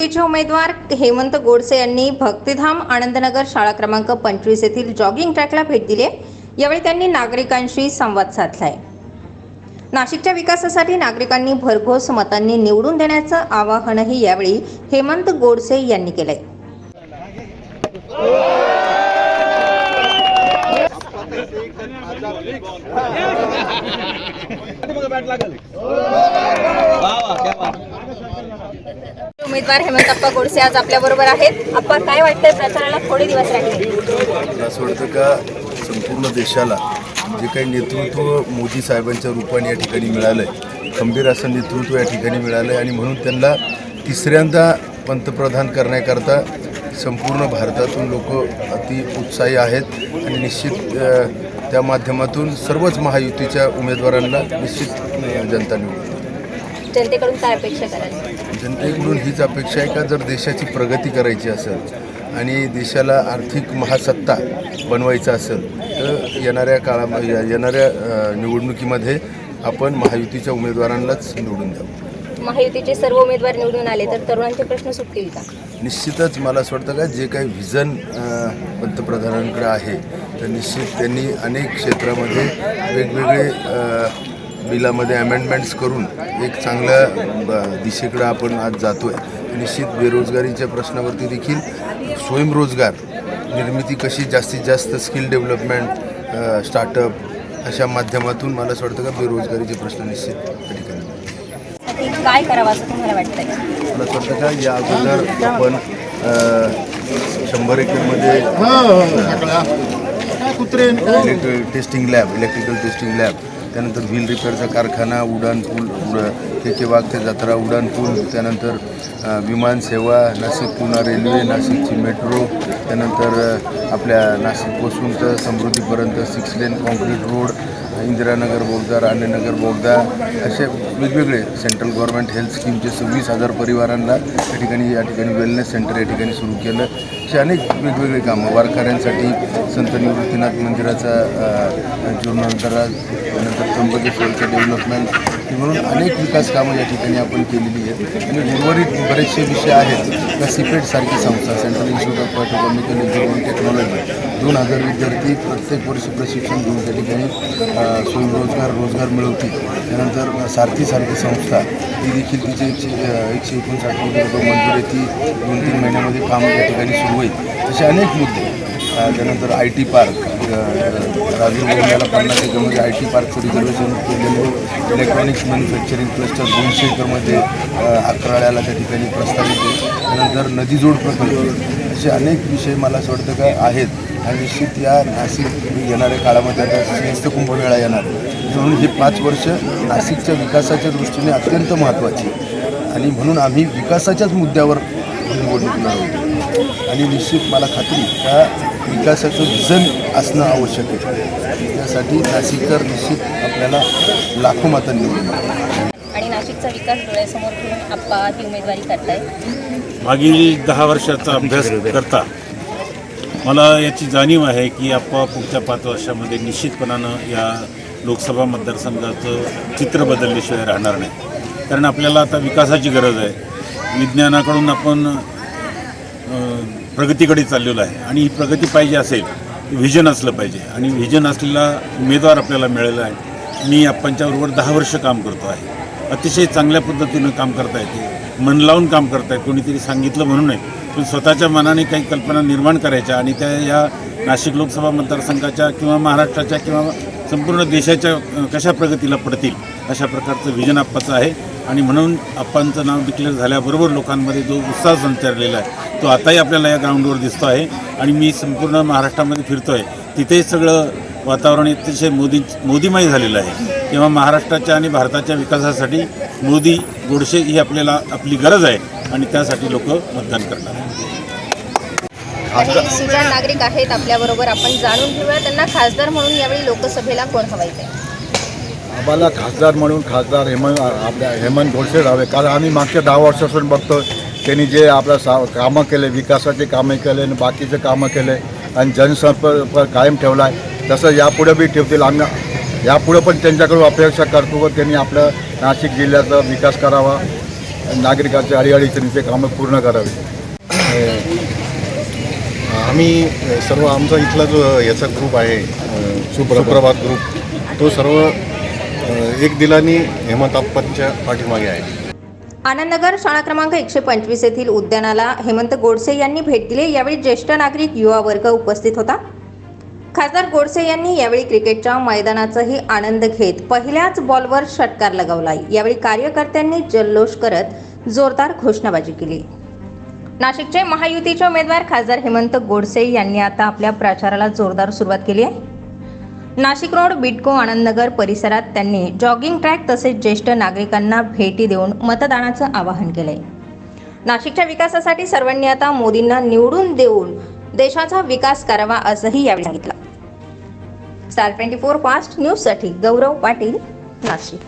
उमेदवार हेमंत गोडसे यांनी भक्तिधाम आनंदनगर शाळा क्रमांक पंचवीस येथील जॉगिंग ट्रॅकला भेट दिली आहे. यावेळी त्यांनी नागरिकांशी संवाद साधलाय. नाशिकच्या विकासासाठी नागरिकांनी भरघोस मतांनी निवडून देण्याचं आवाहनही यावेळी हेमंत गोडसे यांनी केलंय. उमेदवार हेमंत अप्पा गोडसे आज आपल्या बरोबर आहेत. अप्पा काय वाटतंय प्रचाराला थोडे दिवस राहिले? असं वाटतं का संपूर्ण देशाला जे काही नेतृत्व मोदी साहेबांच्या रूपाने या ठिकाणी मिळालं आहे खंबीर असं नेतृत्व या ठिकाणी मिळालं आहे आणि म्हणून त्यांना तिसऱ्यांदा पंतप्रधान करण्याकरता संपूर्ण भारतातून लोक अति उत्साही आहेत आणि निश्चित त्या माध्यमातून सर्वच महायुतीच्या उमेदवारांना निश्चित जनता निवडते जनतेकडून काय अपेक्षा कराल? जनतेकडून हीच अपेक्षा आहे का जर देशाची प्रगती करायची असेल आणि देशाला आर्थिक महासत्ता बनवायचं असेल तर येणाऱ्या काळामध्ये येणाऱ्या निवडणुकीमध्ये आपण महायुतीच्या उमेदवारांनाच निवडून द्यावं. महायुतीचे सर्व उमेदवार निवडून आले तर तरुणांचे प्रश्न सुटतील का? निश्चितच मला असं वाटतं का जे काही व्हिजन पंतप्रधानांकडे आहे तर निश्चित त्यांनी अनेक क्षेत्रामध्ये वेगवेगळे बिलामध्ये अमेंडमेंट्स करून एक चांगल्या ब- दिशेकडे आपण आज जातो आहे निश्चित बेरोजगारीच्या प्रश्नावरती देखील स्वयंरोजगार निर्मिती कशी जास्तीत जास्त स्किल डेव्हलपमेंट स्टार्टअप अशा माध्यमातून मला असं वाटतं का बेरोजगारीचे प्रश्न निश्चित त्या ठिकाणी. काय करावं असं तुम्हाला वाटतंय? मला असं वाटतं का या अगोदर आपण शंभर एकरमध्ये electric testing lab electrical testing lab त्यानंतर व्हील रिपेअरचा कारखाना उड्डाणपूल उड के जत्रा उड्डाणपूल त्यानंतर विमानसेवा विमान सेवा नाशिक पुणा रेल्वे नाशिकची मेट्रो त्यानंतर आपल्या नाशिकपासून तर समृद्धीपर्यंत six lane concrete road Indiranagar बोगदा राणेनगर बोगदा असे वेगवेगळे सेंट्रल गव्हर्नमेंट हेल्थ स्कीमचे सव्वीस हजार परिवारांना या ठिकाणी या ठिकाणी वेलनेस सेंटर या ठिकाणी सुरू केलं. असे अनेक वेगवेगळे कामं वारकऱ्यांसाठी संत निवृत्तीनाथ मंदिराचा अ, त्यानंतर त्र्यंबकेश्वरचं डेव्हलपमेंट म्हणून अनेक विकास कामं या ठिकाणी आपण केलेली आहेत. आणि उर्वरित बरेचसे विषय आहेत. त्या सिपेट सारखी संस्था central institute of petrochemical engineering technology दोन हजार विद्यार्थी प्रत्येक वर्षी प्रशिक्षण घेऊन त्या ठिकाणी स्वयंरोजगार रोजगार मिळवतील. त्यानंतर सारथीसारखी संस्था. ती देखील तिचे एकशे एकशे एकोणसाठ कोटी रुपये मंजूर आहे. ती दोन तीन महिन्यामध्ये काम या ठिकाणी सुरू होईल. असे अनेक मुद्दे. त्यानंतर आय टी पार्क. राजू बोलण्याला पन्नास एकरमध्ये आय टी पार्कचं रिझर्वेशन केलेलं इलेक्ट्रॉनिक्स मॅन्युफॅक्चरिंग क्लस्टर दोनशे एकरमध्ये अकराळ्याला त्या ठिकाणी प्रस्तावित आहे. त्यानंतर नदीजोड प्रकल्प. असे अनेक विषय मला असं वाटतं काय आहेत. आणि निश्चित या नाशिक येणाऱ्या काळामध्ये आता श्रेष्ठ कुंभमेळा येणार. म्हणून हे पाच वर्ष नाशिकच्या विकासाच्या दृष्टीने अत्यंत महत्त्वाची आणि म्हणून आम्ही विकासाच्याच मुद्द्यावर निवडणूक लढवतो. आणि निश्चित मला खात्री त्या विकासाचं विजन असणं आवश्यक आहे. त्यासाठी नाशिककर निश्चित आपल्याला लाखो मतांनी. आणि नाशिकचा विकास डोळ्यासमोर ठेवून आप्पा ही उमेदवारी करताय. मागील दहा वर्षाचा अभ्यास करता मला याची जाणीव आहे की आप्पा पुढच्या पाच वर्षामध्ये निश्चितपणानं या लोकसभा मतदारसंघाचं चित्र बदलल्याशिवाय राहणार नाही. कारण आपल्याला आता विकासाची गरज आहे. विज्ञानाकडून आपण प्रगतीकडे चाललेलो आहे. आणि ही प्रगती पाहिजे असेल व्हिजन असलं पाहिजे. आणि व्हिजन असलेला उमेदवार आपल्याला मिळाला आहे. मी आप्पांच्याबरोबर दहा वर्ष काम करतो आहे. अतिशय चांगल्या पद्धतीनं काम करता येते. मन लावून काम करतायत कोणीतरी सांगितलं म्हणून नाही. पण स्वतःच्या मनाने काही कल्पना निर्माण करायच्या आणि त्या या नाशिक लोकसभा मतदारसंघाच्या किंवा महाराष्ट्राच्या किंवा संपूर्ण देशाच्या कशा प्रगतीला पडतील अशा प्रकारचं व्हिजन आप्पाचं आहे. आणि म्हणून आप्पांचं नाव डिक्लेअर झाल्याबरोबर लोकांमध्ये जो उत्साह संचारलेला आहे तो आताही आपल्याला या ग्राउंडवर दिसतो आहे. आणि मी संपूर्ण महाराष्ट्रामध्ये फिरतो आहे तिथेही सगळं वातावरण अतिशय मोदी मोदीमय झालेलं आहे. तेव्हा महाराष्ट्राच्या आणि भारताच्या विकासासाठी मोदी गोडसे ही आपल्याला आपली गरज आहे आणि त्यासाठी लोक मतदान करणार नागरिक आहेत आपल्याबरोबर. आपण जाणून घेऊया त्यांना खासदार म्हणून यावेळी लोकसभेला कोण हवायचंय आम्हाला खासदार म्हणून खासदार हेमंत आपल्या हेमंत गोडसे राहावे कारण आम्ही मागच्या दहा वर्षापासून बघतो त्यांनी जे आपल्या सा कामं केले विकासाचे कामं केले आणि बाकीचे कामं केले आणि जनसंपर्क कायम ठेवला आहे तसं यापुढे बी ठेवतील. आम्ही यापुढे पण त्यांच्याकडून अपेक्षा करतो व त्यांनी आपलं नाशिक जिल्ह्याचा विकास करावा नागरिकांच्या अडीअडचणीचे कामं पूर्ण करावी. आम्ही सर्व आमचा इथला जो याचा ग्रुप आहे सुप्रभात. ग्रुप तो सर्व एक दिलानी हेमंत आप्पांच्या पाठीमागे आहे. आनंदनगर शाळा क्रमांक एकशे पंचवीस येथील उद्यानाला हेमंत गोडसे यांनी भेट दिली. यावेळी ज्येष्ठ नागरिक युवा वर्ग उपस्थित होता. खासदार गोडसे यांनी यावेळी क्रिकेटच्या मैदानाचाही आनंद घेत पहिल्याच बॉलवर षटकार लगावला. यावेळी कार्यकर्त्यांनी जल्लोष करत जोरदार घोषणाबाजी केली. नाशिकचे महायुतीचे उमेदवार खासदार हेमंत गोडसे यांनी आता आपल्या प्रचाराला जोरदार सुरुवात केली आहे. नाशिक रोड बिटको आनंदनगर परिसरात त्यांनी जॉगिंग ट्रॅक तसेच ज्येष्ठ नागरिकांना भेटी देऊन मतदानाचं आवाहन केले नाशिकच्या विकासासाठी सर्वांनी आता मोदींना निवडून देऊन देशाचा विकास करावा असंही यावेळी सांगितलं. स्टार ट्वेंटी फोर फास्ट न्यूजसाठी गौरव पाटील नाशिक.